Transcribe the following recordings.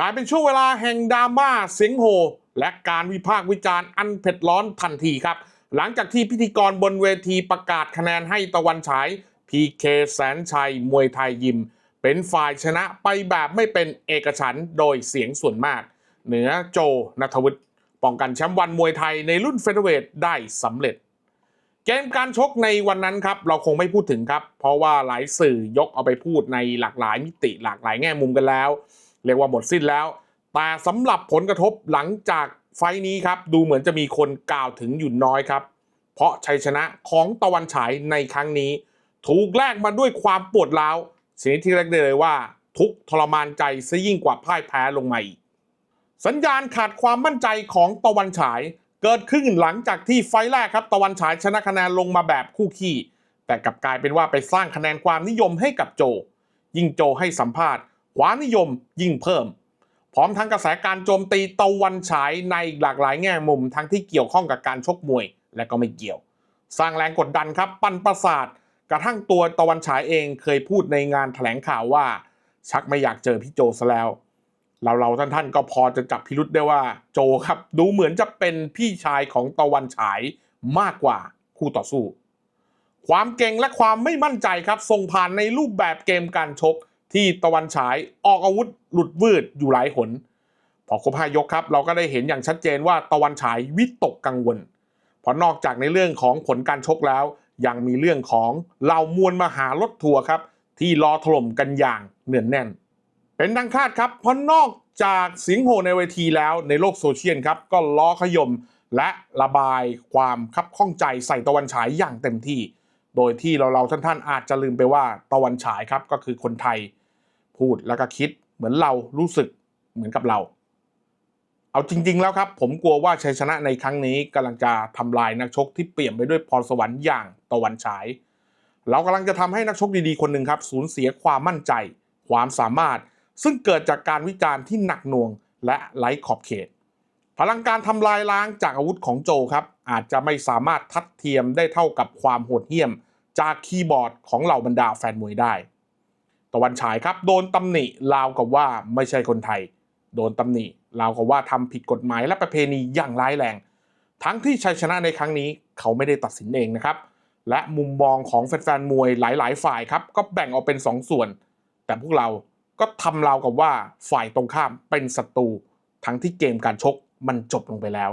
กลายเป็นช่วงเวลาแห่งดราม่าเสียงโห และการวิพากษ์วิจารณ์อันเผ็ดร้อนทันทีครับ หลังจากที่พิธีกรบนเวทีประกาศคะแนนให้ตะวันฉายพีเคแสนชัย มวยไทยยิม เป็นฝ่ายชนะไปแบบไม่เป็นเอกฉันโดยเสียงส่วนมาก เหนือโจนัทวุฒิป้องกันแชมป์วันมวยไทยในรุ่นเฟเธอร์เวทได้สำเร็จ เกมการชกในวันนั้นครับ เราคงไม่พูดถึงครับ เพราะว่าหลายสื่อยกเอาไปพูดในหลากหลายมิติหลากหลายแง่มุมกันแล้ว เรียกว่าหมดสิ้นแล้ว แต่สำหรับผลกระทบหลังจากไฟนี้ครับดูเหมือนจะมีคนกล่าวถึงอยู่น้อยครับ เพราะชัยชนะของตะวันฉายในครั้งนี้ ถูกแลกมาด้วยความปวดร้าวชนิดที่เรียกได้เลยว่า ทุกทรมานใจซะยิ่งกว่าพ่ายแพ้ลงมาอีกสัญญาณขาดความมั่นใจของตะวันฉาย เกิดขึ้นหลังจากที่ไฟแรกครับ ตะวันฉายชนะคะแนนลงมาแบบคู่ขี้แต่กลับกลายเป็นว่าไปสร้างคะแนนความนิยมให้กับโจ ยิ่งโจให้สัมภาษณ์ ความนิยมยิ่งเพิ่ม พร้อมทั้งกระแสการโจมตีตะวันฉายในหลากหลายแง่มุมทั้งที่เกี่ยวข้องกับการชกมวยและก็ไม่เกี่ยว สร้างแรงกดดันครับปั้นประสาทกระทั่งตัวตะวันฉายเองเคยพูดในงานแถลงข่าวว่า ชักไม่อยากเจอพี่โจซะแล้ว เราเราท่านท่านๆก็พอจะจับพิรุษได้ว่าโจครับ ดูเหมือนจะเป็นพี่ชายของตะวันฉายมากกว่าคู่ต่อสู้ ความเก่งและความไม่มั่นใจครับส่งผ่านในรูปแบบเกมการชก ที่ตะวันฉายออกอาวุธหลุดวืดอยู่หลายหนพอครบห้ายกครับ เราก็ได้เห็นอย่างชัดเจนว่าตะวันฉายวิตกกังวล เพราะนอกจากในเรื่องของผลการชกแล้ว ยังมีเรื่องของเหล่ามวลมหารถทัวร์ครับ ที่รอถล่มกันอย่างเนืองแน่น เป็นดังคาดครับ เพราะนอกจากเสียงโห่ในเวทีแล้วในโลกโซเชียลครับก็ล้อขยมและระบายความคับข้องใจใส่ตะวันฉายอย่างเต็มที่ โดยที่เราเราๆท่านๆอาจจะลืมไปว่าตะวันฉายครับก็คือคนไทย พูดแล้วก็คิดเหมือนเรารู้สึกเหมือนกับเรา เอาจริง ๆ แล้วครับ ผมกลัวว่าชัยชนะในครั้งนี้กำลังจะทำลายนักชกที่เปี่ยมไปด้วยพรสวรรค์อย่างตะวันฉาย เรากำลังจะทำให้นักชกดีๆคนหนึ่งครับ สูญเสียความมั่นใจ ความสามารถ ซึ่งเกิดจากการวิจารณ์ที่หนักหน่วง และไร้ขอบเขต พลังการทำลายล้างจากอาวุธของโจครับ อาจจะไม่สามารถทัดเทียมได้เท่ากับความโหดเหี้ยม จากคีย์บอร์ดของเหล่าบรรดาแฟนมวยได้ ตะวันฉายครับ โดนตำหนิราวกับว่าไม่ใช่คนไทย โดนตำหนิราวกับว่าทำผิดกฎหมายและประเพณีอย่างร้ายแรง ทั้งที่ชัยชนะในครั้งนี้เขาไม่ได้ตัดสินเองนะครับ และมุมมองของแฟนๆมวยหลาย ๆ ฝ่ายครับ ก็แบ่งออกเป็น 2ส่วน แต่พวกเราก็ทำราวกับว่าฝ่ายตรงข้ามเป็นศัตรูทั้งที่เกมการชกมันจบลงไปแล้ว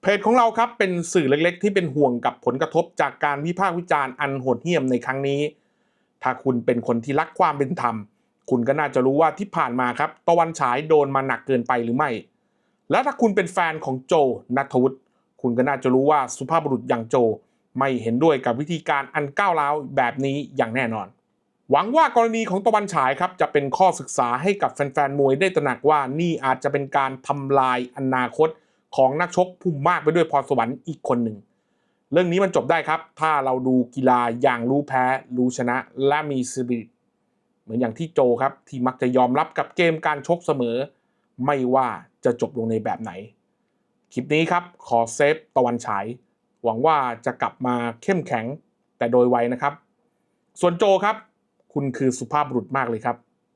เพจของเราครับเป็นสื่อเล็กๆ ที่เป็นห่วงกับผลกระทบจากการวิพากษ์วิจารณ์อันโหดเหี้ยมในครั้งนี้ ถ้าคุณเป็นคนที่รักความเป็นธรรม คุณก็น่าจะรู้ว่าที่ผ่านมาครับ ตะวันฉายโดนมาหนักเกินไปหรือไม่ และถ้าคุณเป็นแฟนของโจนัทวุฒิคุณก็น่าจะรู้ว่าสุภาพบุรุษอย่างโจ ไม่เห็นด้วยกับวิธีการอันก้าวร้าวแบบนี้อย่างแน่นอน หวังว่ากรณีของตะวันฉายครับจะเป็นข้อศึกษาให้กับแฟนๆมวยได้ตระหนักว่านี่อาจจะเป็นการทำลายอนาคตของนักชกผู้มากไปด้วยพรสวรรค์อีกคนหนึ่ง เรื่องนี้มันจบได้ครับ ถ้าเราดูกีฬาอย่างรู้แพ้ รู้ชนะ และมีสปิริตเหมือนอย่างที่โจครับ ที่มักจะยอมรับกับเกมการชกเสมอ ไม่ว่าจะจบลงในแบบไหน คลิปนี้ครับขอเซฟตะวันฉาย หวังว่าจะกลับมาเข้มแข็งแต่โดยไวนะครับ ส่วนโจครับ คุณคือสุภาพบุรุษมากเลยครับ